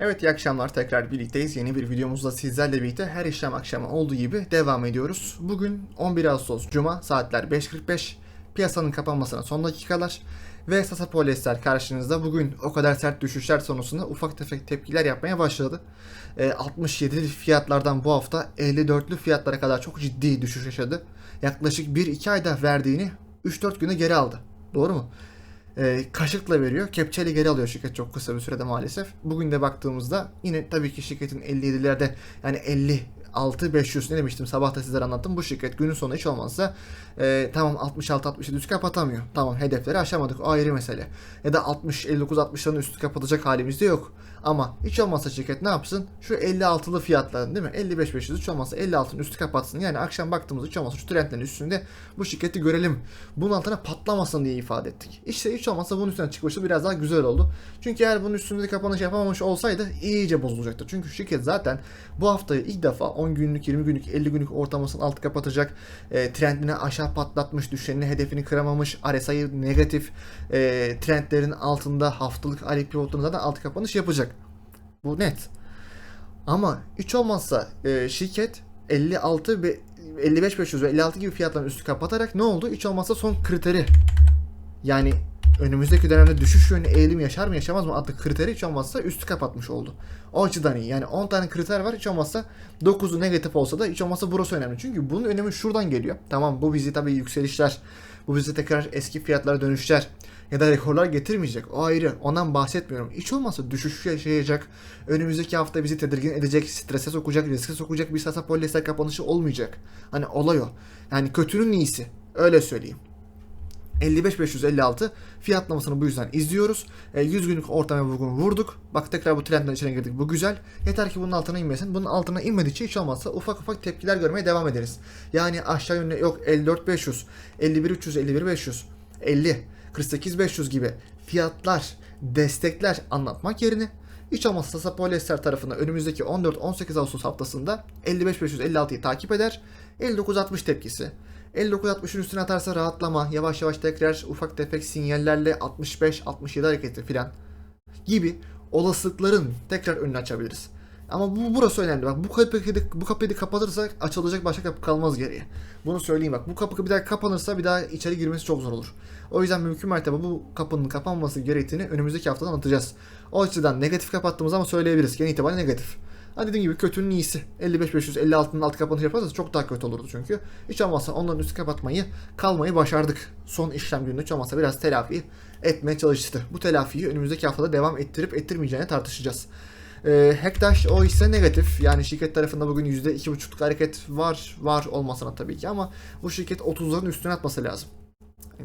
Evet iyi akşamlar tekrar birlikteyiz. Yeni bir videomuzda sizlerle birlikte her işlem akşamı olduğu gibi devam ediyoruz. Bugün 11 Ağustos Cuma saatler 5.45 piyasanın kapanmasına son dakikalar ve Sasa Polyester karşınızda bugün o kadar sert düşüşler sonrasında ufak tefek tepkiler yapmaya başladı. E, 67'li fiyatlardan bu hafta 54'lü fiyatlara kadar çok ciddi düşüş yaşadı. Yaklaşık 1-2 ayda verdiğini 3-4 güne geri aldı. Doğru mu? E, kaşıkla veriyor. Kepçeyle geri alıyor şirket çok kısa bir sürede maalesef. Bugün de baktığımızda yine tabii ki şirketin 57'lerde yani 50 6 500 ne demiştim sabah da sizlere anlattım. Bu şirket günün sonu hiç olmazsa e, tamam 66 67 üstü kapatamıyor. Tamam hedefleri aşamadık o ayrı mesele. Ya da 60 59 60'ların üstü kapatacak halimizde yok. Ama hiç olmazsa şirket ne yapsın? Şu 56'lı fiyatların değil mi? 55 500 hiç olmazsa 56'ın üstü kapatsın. Yani akşam baktığımızda hiç olmazsa şu trendlerin üstünde bu şirketi görelim. Bunun altına patlamasın diye ifade ettik. İşte hiç olmazsa bunun üstüne çıkması biraz daha güzel oldu. Çünkü eğer bunun üstünde kapanış yapamamış olsaydı iyice bozulacaktı. Çünkü şirket zaten bu haftayı ilk defa 10 günlük, 20 günlük, 50 günlük ortalamasının altı kapatacak. E, trendini aşağı patlatmış, düşenini, hedefini kıramamış. RSI negatif e, trendlerin altında haftalık Ali pivotunu zaten altı kapanış yapacak. Bu net. Ama hiç olmazsa e, şirket 56 ve 55 500 ve 56 gibi fiyatların üstü kapatarak ne oldu? Hiç olmazsa son kriteri yani önümüzdeki dönemde düşüş yönlü eğilim yaşar mı yaşamaz mı adlı kriteri hiç olmazsa üstü kapatmış oldu. O açıdan iyi. Yani 10 tane kriter var hiç olmazsa 9'u negatif olsa da hiç olmazsa burası önemli. Çünkü bunun önemi şuradan geliyor. Tamam bu bizi tabii yükselişler, bu bizi tekrar eski fiyatlara dönüşler ya da rekorlar getirmeyecek. O ayrı. Ondan bahsetmiyorum. Hiç olmazsa düşüş yaşayacak. Önümüzdeki hafta bizi tedirgin edecek, strese sokacak, riske sokacak bir sasa polyester kapanışı olmayacak. Hani olay o. Yani kötünün iyisi. Öyle söyleyeyim. 55-556 fiyatlamasını bu yüzden izliyoruz. E, 100 günlük ortamı bugün vurduk. Bak tekrar bu trendden içine girdik. Bu güzel. Yeter ki bunun altına inmesin. Bunun altına inmedikçe hiç olmazsa ufak ufak tepkiler görmeye devam ederiz. Yani aşağı yönlü yok 54-500, 51-300, 51-500, 50, 48-500 gibi fiyatlar, destekler anlatmak yerine hiç olmazsa Sasa Polyester tarafına önümüzdeki 14-18 Ağustos haftasında 55-556'yı takip eder. 59-60 tepkisi. 59-60'ın üstüne atarsa rahatlama, yavaş yavaş tekrar ufak tefek sinyallerle 65-67 hareketi filan gibi olasılıkların tekrar önünü açabiliriz. Ama bu burası önemli. Bak bu kapıyı bu kapıyı kapatırsak açılacak başka kapı kalmaz geriye. Bunu söyleyeyim bak. Bu kapı bir daha kapanırsa bir daha içeri girmesi çok zor olur. O yüzden mümkün mertebe bu kapının kapanması gerektiğini önümüzdeki haftadan anlatacağız. O açıdan negatif kapattığımız ama söyleyebiliriz. Genel itibariyle negatif. Ha dediğim gibi kötünün iyisi. 55-500, 56'nın altı kapanış yaparsa çok daha kötü olurdu çünkü. Hiç olmazsa onların üstü kapatmayı, kalmayı başardık. Son işlem gününde hiç olmazsa biraz telafi etmeye çalıştı. Bu telafiyi önümüzdeki haftada devam ettirip ettirmeyeceğini tartışacağız. Ee, Hektaş o ise negatif. Yani şirket tarafında bugün %2,5'luk hareket var. Var olmasına tabii ki ama bu şirket 30'ların üstüne atması lazım.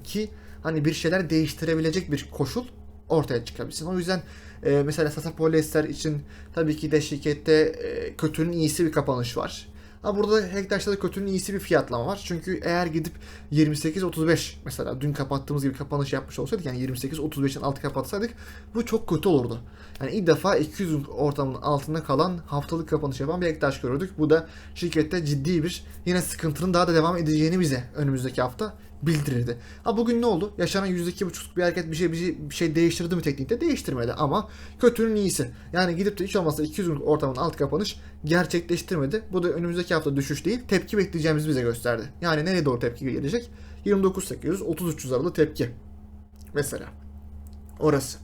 Ki hani bir şeyler değiştirebilecek bir koşul ortaya çıkabilsin. O yüzden e, mesela Polyester için tabii ki de şirkette e, kötünün iyisi bir kapanış var. Ha burada Hektaş'ta da kötünün iyisi bir fiyatlama var. Çünkü eğer gidip 28-35 mesela dün kapattığımız gibi kapanış yapmış olsaydık yani 28-35'in altı kapatsaydık bu çok kötü olurdu. Yani ilk defa 200 ortamının altında kalan haftalık kapanış yapan bir Hektaş gördük. Bu da şirkette ciddi bir yine sıkıntının daha da devam edeceğini bize önümüzdeki hafta bildirirdi. Ha bugün ne oldu? Yaşanan %2,5'luk bir hareket bir şey, bir şey, bir şey değiştirdi mi teknikte? Değiştirmedi ama kötünün iyisi. Yani gidip de hiç olmazsa 200 günlük ortamın alt kapanış gerçekleştirmedi. Bu da önümüzdeki hafta düşüş değil, tepki bekleyeceğimizi bize gösterdi. Yani nereye doğru tepki gelecek? 29.800, 30.300 aralığı tepki. Mesela. Orası.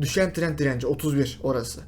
Düşen trend direnci 31 orası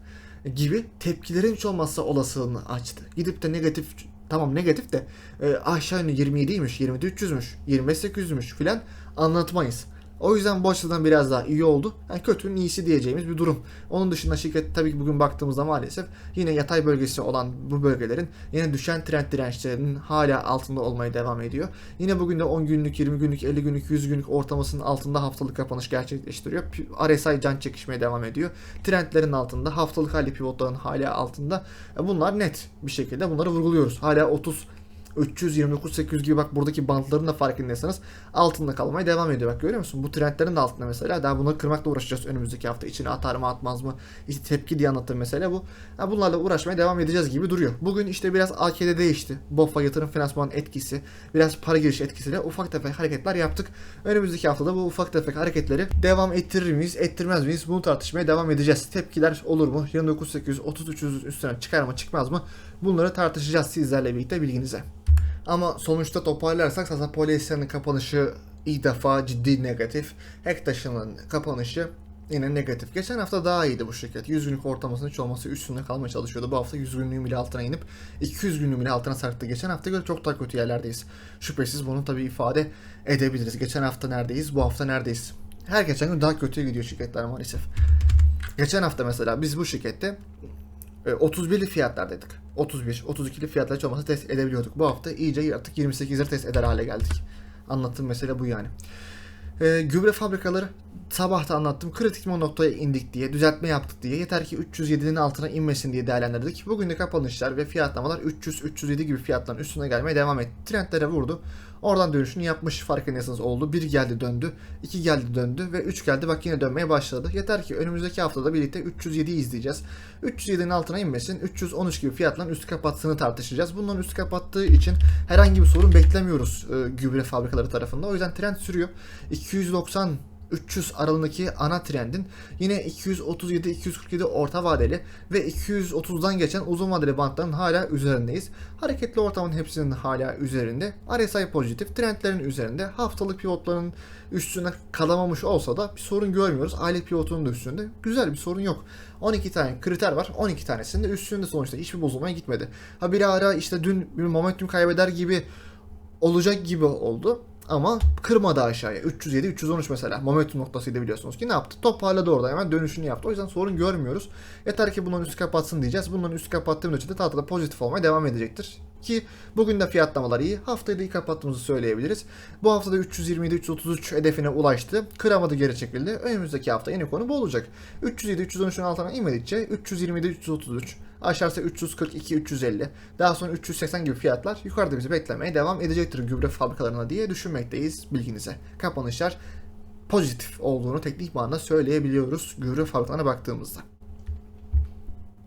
gibi tepkilerin hiç olmazsa olasılığını açtı. Gidip de negatif tamam negatif de e, aşağı yönlü 27'ymiş, 27 300'müş, 25 800'müş filan anlatmayız. O yüzden bu açıdan biraz daha iyi oldu. Yani kötünün iyisi diyeceğimiz bir durum. Onun dışında şirket tabii ki bugün baktığımızda maalesef yine yatay bölgesi olan bu bölgelerin yine düşen trend dirençlerinin hala altında olmaya devam ediyor. Yine bugün de 10 günlük, 20 günlük, 50 günlük, 100 günlük ortalamasının altında haftalık kapanış gerçekleştiriyor. RSI can çekişmeye devam ediyor. Trendlerin altında, haftalık hali pivotların hala altında. E, Bunlar net bir şekilde bunları vurguluyoruz. Hala 30 329 800 gibi bak buradaki bantların da farkındaysanız altında kalmaya devam ediyor. Bak görüyor musun? Bu trendlerin de altında mesela. Daha bunları kırmakla uğraşacağız önümüzdeki hafta. İçine atar mı atmaz mı? İşte tepki diye anlattığım mesele bu. Ha, bunlarla uğraşmaya devam edeceğiz gibi duruyor. Bugün işte biraz AKD değişti. BOFA yatırım finansman etkisi, biraz para giriş etkisiyle ufak tefek hareketler yaptık. Önümüzdeki haftada bu ufak tefek hareketleri devam ettirir miyiz, ettirmez miyiz? Bunu tartışmaya devam edeceğiz. Tepkiler olur mu? 29 800, 30 300 üstüne çıkar mı, çıkmaz mı? Bunları tartışacağız sizlerle birlikte bilginize. Ama sonuçta toparlarsak Sasa Polyester'in kapanışı ilk defa ciddi negatif. Hektaş'ın kapanışı yine negatif. Geçen hafta daha iyiydi bu şirket. 100 günlük ortalamasının hiç olması üstünde kalmaya çalışıyordu. Bu hafta 100 günlüğün bile altına inip 200 günlüğün bile altına sarktı. Geçen hafta göre çok daha kötü yerlerdeyiz. Şüphesiz bunu tabii ifade edebiliriz. Geçen hafta neredeyiz, bu hafta neredeyiz? Her geçen gün daha kötüye gidiyor şirketler maalesef. Geçen hafta mesela biz bu şirkette 31'li fiyatlardaydık. 31, 32'li fiyatlar hiç test edebiliyorduk. Bu hafta iyice artık 28'leri test eder hale geldik. Anlattığım mesele bu yani. E, gübre fabrikaları sabah da anlattım. Kritik bir noktaya indik diye, düzeltme yaptık diye. Yeter ki 307'nin altına inmesin diye değerlendirdik. Bugün de kapanışlar ve fiyatlamalar 300-307 gibi fiyatların üstüne gelmeye devam etti. Trendlere vurdu. Oradan dönüşünü yapmış farkındaysanız oldu. Bir geldi döndü, iki geldi döndü ve üç geldi bak yine dönmeye başladı. Yeter ki önümüzdeki haftada birlikte 307 izleyeceğiz. 307'nin altına inmesin, 313 gibi fiyatların üstü kapattığını tartışacağız. Bunların üstü kapattığı için herhangi bir sorun beklemiyoruz e, gübre fabrikaları tarafında. O yüzden trend sürüyor. 290 300 aralığındaki ana trendin yine 237-247 orta vadeli ve 230'dan geçen uzun vadeli bantların hala üzerindeyiz. Hareketli ortamın hepsinin hala üzerinde. RSI pozitif, trendlerin üzerinde. Haftalık pivotların üstüne kalamamış olsa da bir sorun görmüyoruz. Aylık pivotunun da üstünde. Güzel bir sorun yok. 12 tane kriter var. 12 tanesinde üstünde sonuçta hiçbir bozulmaya gitmedi. Ha bir ara işte dün bir momentum kaybeder gibi olacak gibi oldu. Ama kırmadı aşağıya. 307, 313 mesela. Momentum noktasıydı biliyorsunuz ki ne yaptı? Toparladı orada hemen dönüşünü yaptı. O yüzden sorun görmüyoruz. Yeter ki bunların üstü kapatsın diyeceğiz. Bunların üstü kapattığım ölçüde tahtada pozitif olmaya devam edecektir. Ki bugün de fiyatlamalar iyi. Haftayı da iyi kapattığımızı söyleyebiliriz. Bu haftada 327-333 hedefine ulaştı. Kıramadı geri çekildi. Önümüzdeki hafta yeni konu bu olacak. 307-313'ün altına inmedikçe 327-333 aşağısı 342-350 daha sonra 380 gibi fiyatlar yukarıda bizi beklemeye devam edecektir gübre fabrikalarına diye düşünmekteyiz bilginize. Kapanışlar pozitif olduğunu teknik manada söyleyebiliyoruz gübre fabrikalarına baktığımızda.